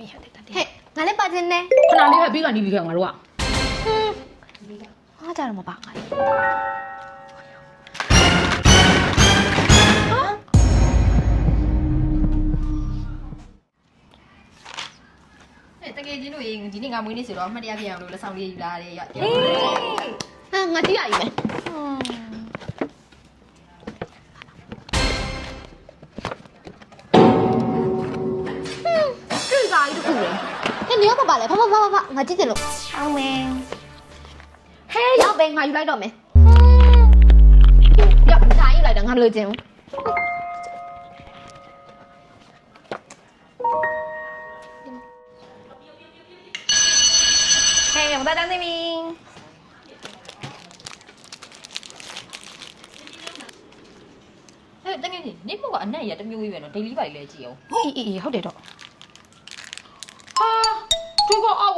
ဟဲ့ငါလည်းပါခြင်းနဲ့ခဏလေးပဲပြီးကနေပြီးခဲ့ငါတို့ကငါကြတော့မပါငါလေးတကယ်ချင်းတို့ရေဒီနေ့ငါမွေးနေ့ဆိုတော့အမှတ်တရပြရအောင်လို့လက်ဆောင်လေးယူလာတယ်ရ။ဟေးငါကြည့်ရည်မယ်။ ဟဲ့နေရောပါပါလေဖဖဖဖဖငါကြည့်တယ်လို့အောင်မယ်ဟဲ့ရောက်ပဲငါယူလိုက်တော့မယ်ရောက်ဒါယူလိုက်တော့ငါမလို့ခြင်းဘူးဟဲ့မသားတန်းသိမီအဲ့တကယ်ချင်းနေမို့ကအနက်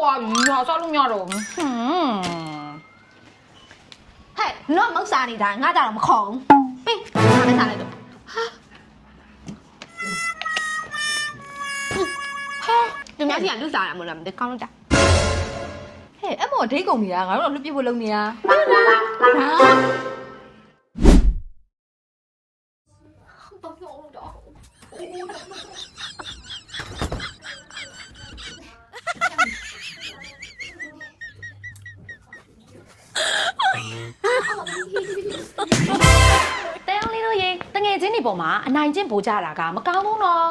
သူကအောက်သွားပြီဟာစားလို့မရတော့ဘူးဟွန်းဟဲ့နော်မောက်စားနေတာငါကြတော့မခေါ်ဘူးပေးငါလည်းစားလိုက်တော့ဟာသူများစီကလူစားတာမဟုတ်လားမသိကောင်းလို့တာဟဲ့အဲ့မော်ဒိတ်ကုန်နေတာငါတို့တော့လွတ်ပြဖို့လုပ်နေတာ တဲအောင်လေးတို့ရေတငယ်ချင်းတွေပေါ်မှာအနိုင်ကျင့်ပို့ကြတာကမကောင်းဘူးနော်